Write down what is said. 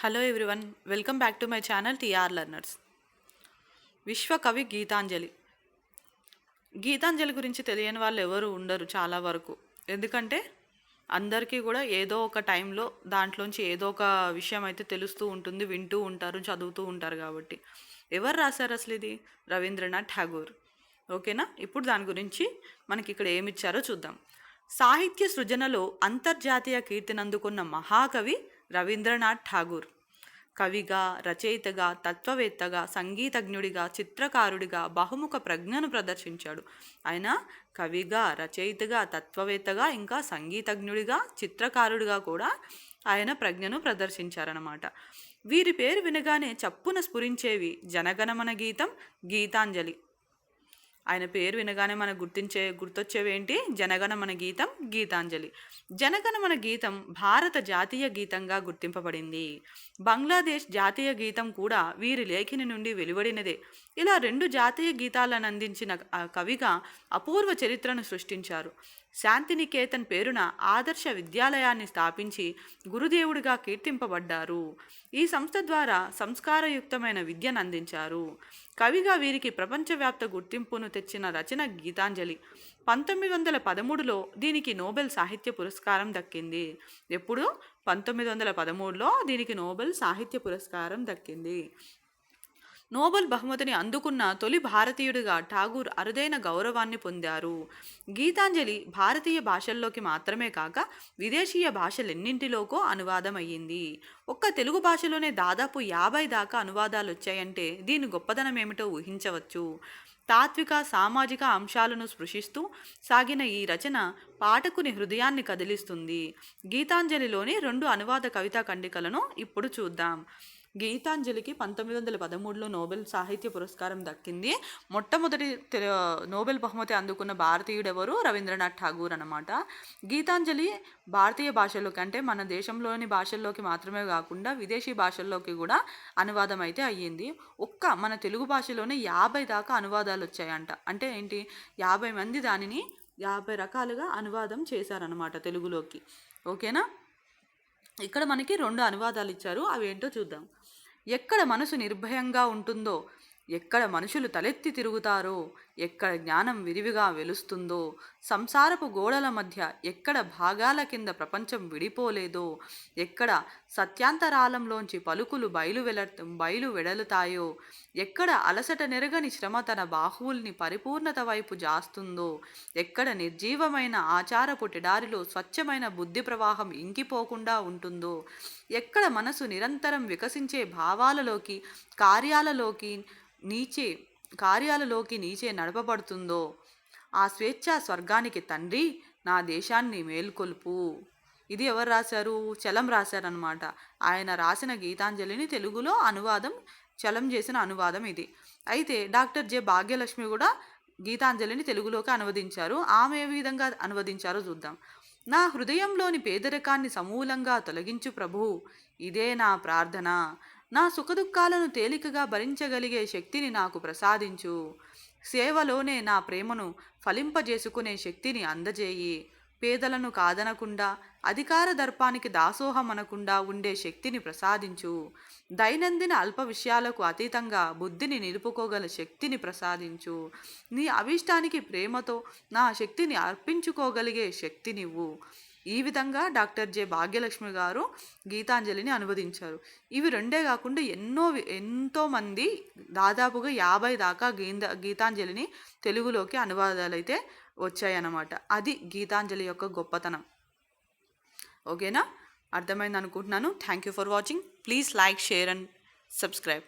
Hello everyone welcome back to my channel TR Learners విశ్వకవి Gitanjali. Gitanjali గురించి తెలియని వాళ్ళు ఎవరు ఉండరు చాలా వరకు. ఎందుకంటే అందరికీ కూడా ఏదో ఒక టైంలో దాంట్లోంచి ఏదో ఒక విషయం అయితే తెలుస్తూ ఉంటుంది వింటూ ఉంటారు చదువుతూ ఉంటారు కాబట్టి. ఎవరు రాశారు అసలు ఇది? రవీంద్రనాథ్ ఠాగూర్. ఓకేనా? ఇప్పుడు దాని గురించి మనకి ఇక్కడ ఏమి ఇచ్చారో చూద్దాం. సాహిత్య సృజనలో అంతర్జాతీయ కీర్తినందుకున్న మహాకవి రవీంద్రనాథ్ ఠాగూర్. కవిగా రచయితగా తత్వవేత్తగా సంగీతజ్ఞుడిగా చిత్రకారుడిగా బహుముఖ ప్రజ్ఞను ప్రదర్శించాడు. ఆయన కవిగా రచయితగా తత్వవేత్తగా ఇంకా సంగీతజ్ఞుడిగా చిత్రకారుడిగా కూడా ఆయన ప్రజ్ఞను ప్రదర్శించారనమాట వీరి పేరు వినగానే చప్పున స్ఫురించేవి జనగణమన గీతం గీతాంజలి. ఆయన పేరు వినగానే మనకు గుర్తించే గుర్తొచ్చేవేంటి? జనగణ మన గీతం గీతాంజలి. జనగణ మన గీతం భారత జాతీయ గీతంగా గుర్తింపబడింది. బంగ్లాదేశ్ జాతీయ గీతం కూడా వీరి లేఖిని నుండి వెలువడినదే. ఇలా రెండు జాతీయ గీతాలను అందించిన కవిగా అపూర్వ చరిత్రను సృష్టించారు. శాంతినికేతన్ పేరున ఆదర్శ విద్యాలయాన్ని స్థాపించి గురుదేవుడిగా కీర్తింపబడ్డారు. ఈ సంస్థ ద్వారా సంస్కారయుక్తమైన విద్యను అందించారు. కవిగా వీరికి ప్రపంచవ్యాప్త గుర్తింపును తెచ్చిన రచన గీతాంజలి పంతొమ్మిది వందల పదమూడులో దీనికి నోబెల్ సాహిత్య పురస్కారం దక్కింది. ఎప్పుడు? పంతొమ్మిది వందల పదమూడులో దీనికి నోబెల్ సాహిత్య పురస్కారం దక్కింది. నోబెల్ బహుమతిని అందుకున్న తొలి భారతీయుడిగా ఠాగూర్ అరుదైన గౌరవాన్ని పొందారు. గీతాంజలి భారతీయ భాషల్లోకి మాత్రమే కాక విదేశీయ భాషలెన్నింటిలోకో అనువాదమయ్యింది. ఒక్క తెలుగు భాషలోనే దాదాపు యాభై దాకా అనువాదాలు వచ్చాయంటే దీని గొప్పదనం ఏమిటో ఊహించవచ్చు. తాత్విక సామాజిక అంశాలను స్పృశిస్తూ సాగిన ఈ రచన పాఠకుని హృదయాన్ని కదిలిస్తుంది. గీతాంజలిలోని రెండు అనువాద కవితా ఖండికలను ఇప్పుడు చూద్దాం. గీతాంజలికి పంతొమ్మిది వందల పదమూడులో నోబెల్ సాహిత్య పురస్కారం దక్కింది. మొట్టమొదటి తె- నోబెల్ బహుమతి అందుకున్న భారతీయుడెవరు? రవీంద్రనాథ్ ఠాగూర్ అనమాట గీతాంజలి భారతీయ భాషల్లోకి అంటే మన దేశంలోని భాషల్లోకి మాత్రమే కాకుండా విదేశీ భాషల్లోకి కూడా అనువాదం అయితే అయ్యింది. ఒక్క మన తెలుగు భాషలోనే యాభై దాకా అనువాదాలు వచ్చాయంట అంటే ఏంటి? యాభై మంది దానిని యాభై రకాలుగా అనువాదం చేశారనమాట తెలుగులోకి. ఓకేనా? ఇక్కడ మనకి రెండు అనువాదాలు ఇచ్చారు అవి ఏంటో చూద్దాం. ఎక్కడ మనసు నిర్భయంగా ఉంటుందో ఎక్కడ మనుషులు తలెత్తి తిరుగుతారో ఎక్కడ జ్ఞానం విరివిగా వెలుస్తుందో సంసారపు గోడల మధ్య ఎక్కడ భాగాల కింద ప్రపంచం విడిపోలేదో ఎక్కడ సత్యాంతరాలంలోంచి పలుకులు బయలు వెల బయలు వెడలుతాయో ఎక్కడ అలసట నెరగని శ్రమ తన బాహువుల్ని పరిపూర్ణత వైపు జాస్తుందో ఎక్కడ నిర్జీవమైన ఆచారపు టిడారిలో స్వచ్ఛమైన బుద్ధి ప్రవాహం ఇంకిపోకుండా ఉంటుందో ఎక్కడ మనసు నిరంతరం వికసించే భావాలలోకి కార్యాలలోకి నీచే కార్యాలలోకి నీచే నడపబడుతుందో ఆ స్వేచ్ఛ స్వర్గానికి తండ్రి నా దేశాన్ని మేల్కొల్పు. ఇది ఎవరు రాశారు? చలం రాశారనమాట ఆయన రాసిన గీతాంజలిని తెలుగులో అనువాదం చలం చేసిన అనువాదం ఇది. అయితే డాక్టర్ జె భాగ్యలక్ష్మి కూడా గీతాంజలిని తెలుగులోకి అనువదించారు. ఆమె ఏ విధంగా అనువదించారో చూద్దాం. నా హృదయంలోని పేదరికాన్ని సమూలంగా తొలగించు ప్రభువు ఇదే నా ప్రార్థన. నా సుఖదుఖాలను తేలికగా భరించగలిగే శక్తిని నాకు ప్రసాదించు. సేవలోనే నా ప్రేమను ఫలింపజేసుకునే శక్తిని అందజేయి. పేదలను కాదనకుండా అధికార దర్పానికి దాసోహం అనకుండా ఉండే శక్తిని ప్రసాదించు. దైనందిన అల్ప విషయాలకు అతీతంగా బుద్ధిని నిలుపుకోగల శక్తిని ప్రసాదించు. నీ అభిష్టానికి ప్రేమతో నా శక్తిని అర్పించుకోగలిగే శక్తినివ్వు. ఈ విధంగా డాక్టర్ జె. భాగ్యలక్ష్మి గారు గీతాంజలిని అనువదించారు. ఇవి రెండే కాకుండా ఎన్నో ఎంతోమంది ఎంతో మంది దాదాపుగా యాభై దాకా గీత గీతాంజలిని తెలుగులోకి అనువాదాలు అయితే వచ్చాయన్నమాట. అది గీతాంజలి యొక్క గొప్పతనం. ఓకేనా? అర్థమైంది అనుకుంటున్నాను thank you for watching please like share and subscribe